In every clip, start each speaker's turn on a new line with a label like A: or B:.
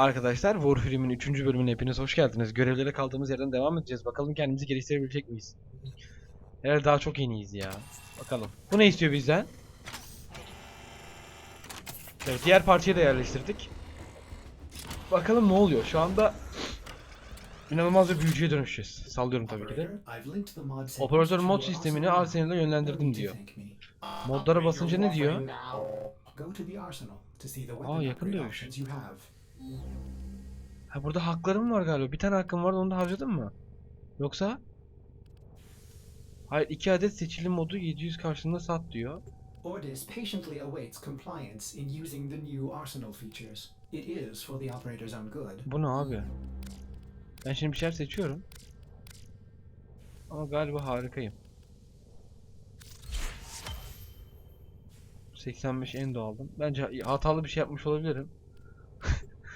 A: Arkadaşlar Warframe'in 3. bölümüne hepiniz hoş geldiniz. Görevlere kaldığımız yerden devam edeceğiz. Bakalım kendimizi geliştirebilecek miyiz? Herhalde daha çok yeniyiz ya. Bakalım. Bu ne istiyor bizden? Evet, diğer parçayı da yerleştirdik. Bakalım ne oluyor? Şu anda inanılmaz bir büyücüye dönüşeceğiz. Sallıyorum tabii ki de. Operatör mod sistemini Arsenal'e yönlendirdim diyor. Modlara basınca ne diyor? Aa, yakın dövüş. Ha burada haklarım var galiba. Bir tane hakkım vardı onu da harcadın mı? Yoksa? Hayır iki adet seçili modu 700 karşılığında sat diyor.
B: Ordis patiently awaits compliance in using the new arsenal features. It is for the operator's own good.
A: Bu ne abi? Ben şimdi bir şeyler seçiyorum. Ama galiba harikayım. 85 endo aldım. Bence hatalı bir şey yapmış olabilirim.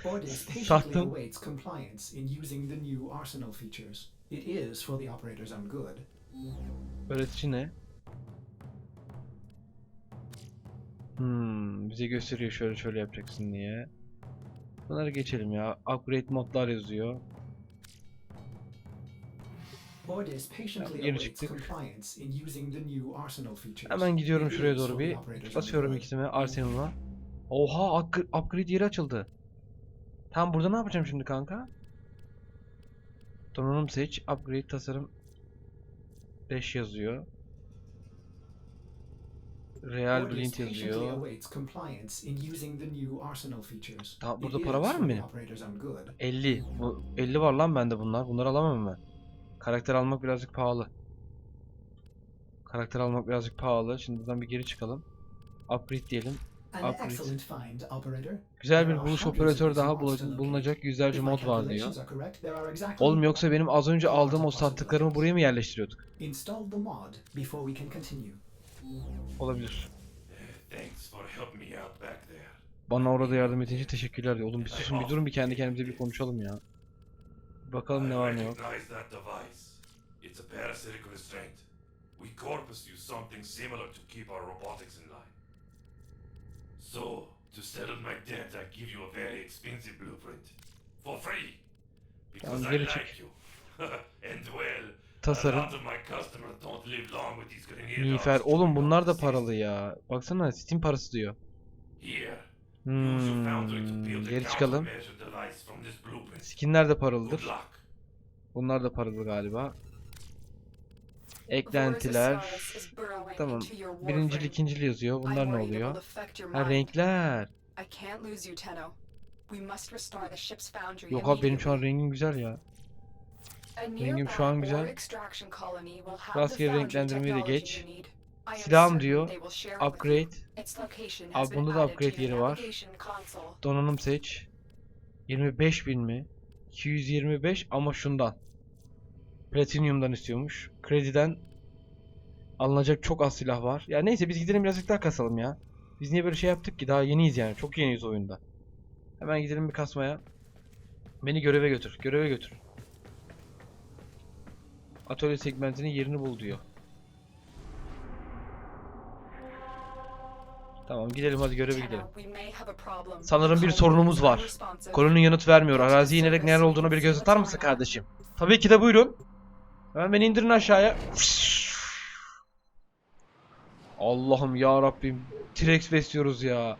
B: Ordis patiently
A: Sattım.
B: awaits compliance in using the new arsenal features. It is for the operator's own good.
A: Öğretici ne? Hmm, bize gösteriyor şöyle şöyle yapacaksın diye. Bunları geçelim ya. Upgrade modlar yazıyor.
B: Ordis patiently
A: Geri
B: awaits
A: çıktık.
B: compliance in using the new arsenal features.
A: Hemen gidiyorum
B: It
A: şuraya
B: is
A: doğru
B: for
A: bir.
B: operator's own
A: Basıyorum
B: good.
A: ikisine Arsenal'a. Oha upg- upgrade yeri açıldı. Tam burada ne yapacağım şimdi kanka? Donanım seç. Upgrade tasarım 5 yazıyor. Real
B: patiently
A: yazıyor.
B: It
A: burada para var mı benim?
B: operator's own good.
A: 50. Bu 50 var lan bende bunlar. Bunları alamam ben. Karakter almak birazcık pahalı. Karakter almak birazcık pahalı. Şimdi buradan bir geri çıkalım. Upgrade diyelim.
B: An
A: Upgrade.
B: excellent find, operator.
A: Güzel bir
B: There are
A: buluş operatör daha bulunacak yüzlerce mod var diyor.
B: calculations are correct, there are exactly
A: Oğlum yoksa benim az önce aldığım o sattıklarımı buraya mı yerleştiriyorduk?
B: Install the mod before we can continue.
A: Olabilir.
C: Thanks for helping me out back there.
A: Bana orada yardım ettiğin için teşekkürler diyor. Oğlum bir susun bir durun bir kendi kendimize bir konuşalım ya. Bakalım ne var ne yok.
C: recognize that device. It's a parasitic restraint. We Corpus use something similar to keep our robotics in line. So, to settle my debt, I give you a very expensive blueprint. For free. Because I like you. And well,
A: Tasarım.
C: arms
A: Oğlum bunlar da paralı ya. Baksana Steam parası diyor. Hmm, geri çıkalım. Skinler de paralıdır. Bunlar da paralı galiba. Eklentiler. Tamam. Birincil, ikincil yazıyor. Bunlar ne oluyor? Ha renkler. Yok abi benim şu an rengim güzel ya. Rengim şu an güzel. Rastgele renklendirmeyi de geç. Silahım diyor. Upgrade. Abi bunda da upgrade yeri var. Donanım seç. 25.000 mi? 225 ama şundan. Platinum'dan istiyormuş. Krediden alınacak çok az silah var. Ya neyse biz gidelim birazcık daha kasalım ya. Biz niye böyle şey yaptık ki? Daha yeniyiz yani. Çok yeniyiz oyunda. Hemen gidelim bir kasmaya. Beni göreve götür. Göreve götür. Atölye segmentinin yerini bul diyor. Tamam gidelim hadi göreve gidelim.
D: Sanırım bir sorunumuz var.
A: Kolonun yanıt vermiyor. Araziye inerek neler olduğuna bir göz atar mısın kardeşim? Tabii ki de buyurun. Hemen beni indirin aşağıya. Allah'ım ya Rabbim. T-Rex besliyoruz ya.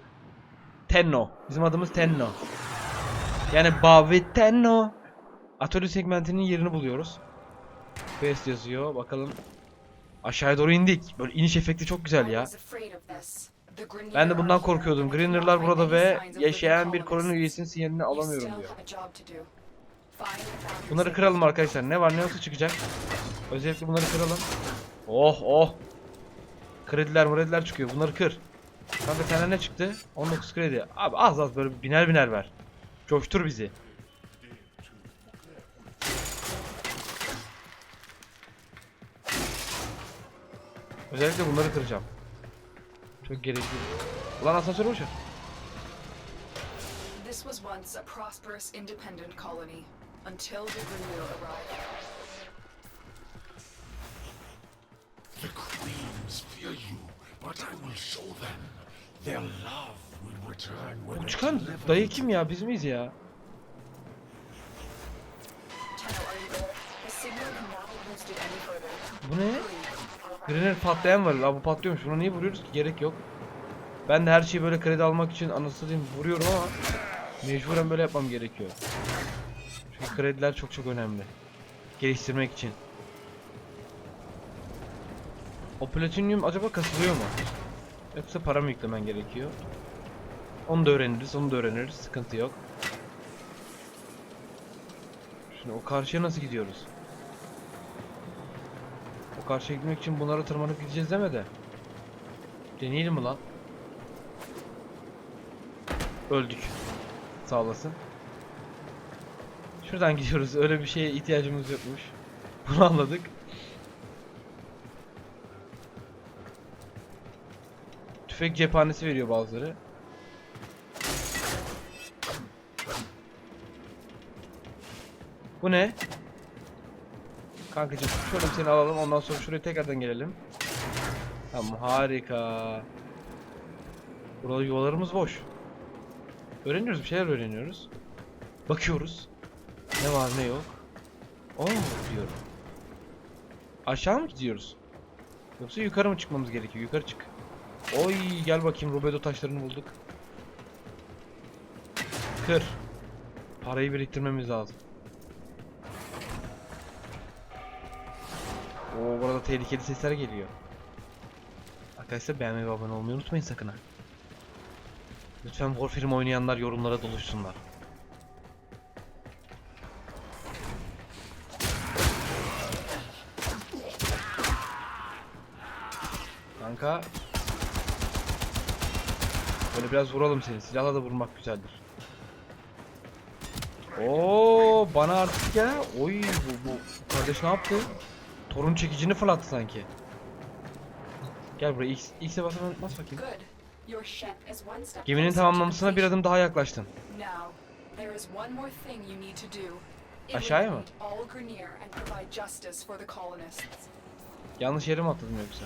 A: Tenno. Bizim adımız Tenno. Yani Bavi Tenno. Atölye segmentinin yerini buluyoruz. Quest yazıyor. Bakalım. Aşağıya doğru indik. Böyle iniş efekti çok güzel ya.
D: Ben de bundan korkuyordum. Greener'lar burada ve yaşayan bir koloni üyesinin sinyalini alamıyorum diyor.
A: Bunları kıralım arkadaşlar. Ne var ne yoksa çıkacak. Özellikle bunları kıralım. Oh oh. Krediler krediler çıkıyor. Bunları kır. Kanka senden ne çıktı? 19 kredi. Abi az az böyle biner biner ver. Coştur bizi. Özellikle bunları kıracağım. Çok gerekli. Ulan asansör boşver.
D: This was once a prosperous independent colony until the renewal arrives.
E: The queens fear you, but I will show them. Their love will return when
A: Bu çıkan dayı kim ya? Biz miyiz ya? Bu ne? Grenel patlayan var. Abi bu patlıyormuş. Buna niye vuruyoruz ki? Gerek yok. Ben de her şeyi böyle kredi almak için anasını vuruyorum ama mecburen böyle yapmam gerekiyor. Çünkü krediler çok çok önemli. Geliştirmek için. O platinyum acaba kasılıyor mu? Yoksa para mı yüklemen gerekiyor? Onu da öğreniriz, onu da öğreniriz. Sıkıntı yok. Şimdi o karşıya nasıl gidiyoruz? O karşıya gitmek için bunlara tırmanıp gideceğiz deme de. Deneyelim mi lan? Öldük. Sağ olasın. Şuradan gidiyoruz. Öyle bir şeye ihtiyacımız yokmuş. Bunu anladık. Tüfek cephanesi veriyor bazıları. Bu ne? Kankacım şöyle seni alalım ondan sonra şuraya tekrardan gelelim. Tamam harika. Burada yuvalarımız boş. Öğreniyoruz bir şeyler öğreniyoruz. Bakıyoruz. Ne var ne yok. Oo diyorum. Aşağı mı gidiyoruz? Yoksa yukarı mı çıkmamız gerekiyor? Yukarı çık. Oy gel bakayım rubedo taşlarını bulduk. Kır. Parayı biriktirmemiz lazım. Oo burada tehlikeli sesler geliyor. Arkadaşlar beğenmeyi ve abone olmayı unutmayın sakın ha. Lütfen Warframe oynayanlar yorumlara doluşsunlar. Kanka. Böyle biraz vuralım seni. Silahla da vurmak güzeldir. Oo bana artık ya. Oy bu, bu, kardeş ne yaptı? Torun çekicini fırlattı sanki. Gel buraya X, X'e bas, bas bakayım. Geminin tamamlanmasına bir adım daha yaklaştın. Aşağıya mı? Yanlış yere mi atladım yoksa?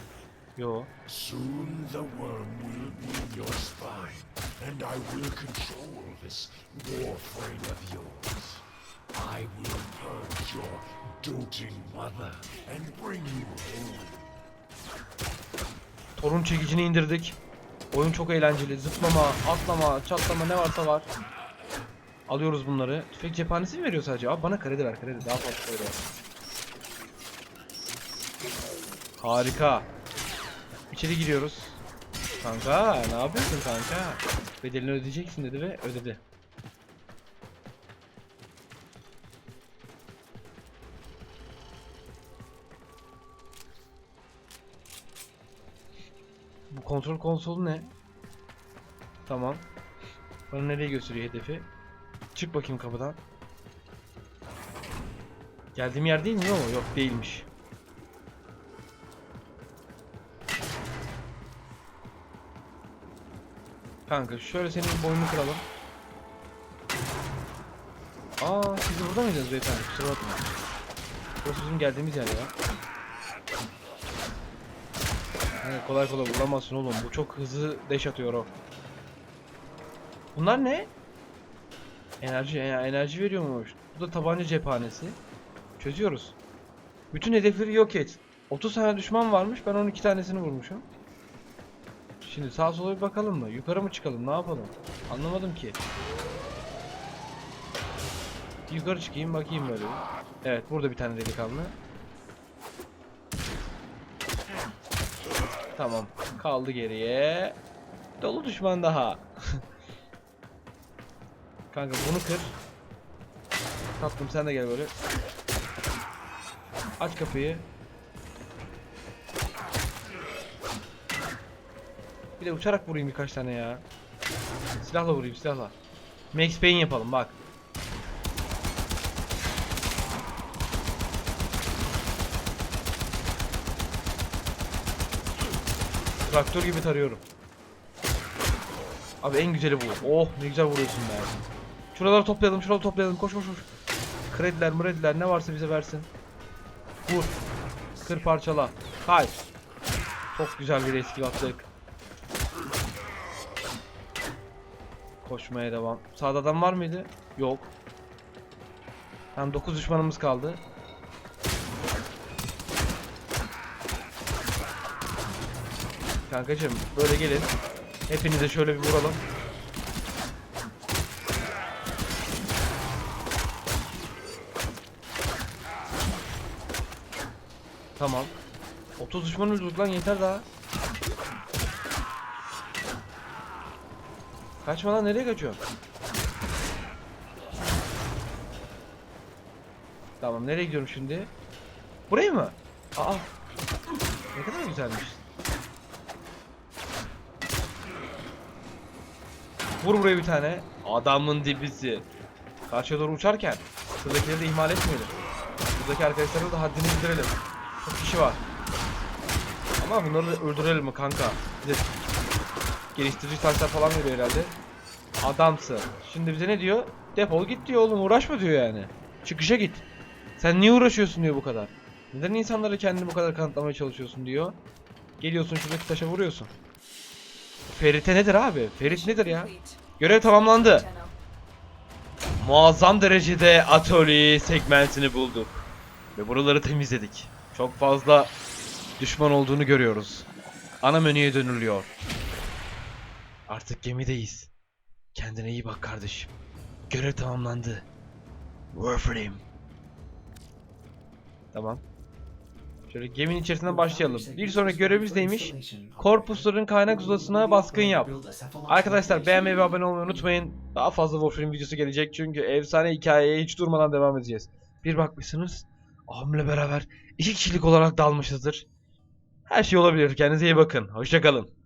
A: Yo.
E: Soon the worm will be your spine, and I will control this warframe of yours. I will purge your doting mother and bring you home.
A: Torun çekicini indirdik. Oyun çok eğlenceli. Zıplama, atlama, çatlama ne varsa var. Alıyoruz bunları. Tüfek cephanesi mi veriyor sadece? Abi bana kredi ver kredi. Daha fazla kredi ver. Harika. İçeri giriyoruz. Kanka ne yapıyorsun kanka? Bedelini ödeyeceksin dedi ve ödedi. Bu kontrol konsolu ne? Tamam. Bana nereye gösteriyor hedefi? Çık bakayım kapıdan. Geldiğim yer değil mi? Yok, yok değilmiş. Kanka şöyle senin boynunu kıralım. Aa siz de burada mıydınız beyefendi? Kusura bakma. Burası bizim geldiğimiz yer ya. Evet, kolay kolay vuramazsın oğlum. Bu çok hızlı deş atıyor o. Bunlar ne? Enerji, ya enerji veriyormuş. Bu da tabanca cephanesi. Çözüyoruz. Bütün hedefleri yok et. 30 tane düşman varmış. Ben 12 tanesini vurmuşum. Şimdi sağa sola bir bakalım mı? Yukarı mı çıkalım? Ne yapalım? Anlamadım ki. Yukarı çıkayım bakayım böyle. Evet burada bir tane delikanlı. Tamam. Kaldı geriye. Dolu düşman daha. Kanka bunu kır. Tatlım sen de gel böyle. Aç kapıyı. Bir de uçarak vurayım birkaç tane ya. Silahla vurayım silahla. Max Payne yapalım bak. Traktör gibi tarıyorum. Abi en güzeli bu. Oh ne güzel vuruyorsun be. Şuraları toplayalım, şuraları toplayalım. Koş koş koş. Krediler, mrediler ne varsa bize versin. Vur. Kır parçala. Kay. Çok güzel bir eski attık. Koşmaya devam. Sağda adam var mıydı? Yok. Tamam 9 düşmanımız kaldı. Kankacım böyle gelin. Hepinize şöyle bir vuralım. Tamam. 30 düşman öldürdük lan yeter daha. Kaçma lan nereye kaçıyorsun? Tamam nereye gidiyorum şimdi? Buraya mı? Aa. Ne kadar güzelmiş. Vur buraya bir tane. Adamın dibisi. Karşıya doğru uçarken şuradakileri de ihmal etmeyelim. Buradaki arkadaşlara da haddini bildirelim. Çok kişi var. Ama bunları da öldürelim mi kanka? Bize geliştirici taşlar falan veriyor herhalde. Adamsın. Şimdi bize ne diyor? Defol git diyor oğlum uğraşma diyor yani. Çıkışa git. Sen niye uğraşıyorsun diyor bu kadar. Neden insanlara kendini bu kadar kanıtlamaya çalışıyorsun diyor. Geliyorsun şuradaki taşa vuruyorsun. Ferit'e nedir abi? Ferit nedir ya? Görev tamamlandı. Muazzam derecede atölye segmentini bulduk. Ve buraları temizledik. Çok fazla düşman olduğunu görüyoruz. Ana menüye dönülüyor. Artık gemideyiz. Kendine iyi bak kardeşim. Görev tamamlandı. Warframe. Tamam. Şöyle geminin içerisinden başlayalım. Bir sonraki görevimiz neymiş? Korpusların kaynak uzasına baskın yap. Arkadaşlar beğenmeyi ve abone olmayı unutmayın. Daha fazla Warframe videosu gelecek çünkü efsane hikayeye hiç durmadan devam edeceğiz. Bir bakmışsınız abimle beraber iki kişilik olarak dalmışızdır. Her şey olabilir. Kendinize iyi bakın. Hoşçakalın.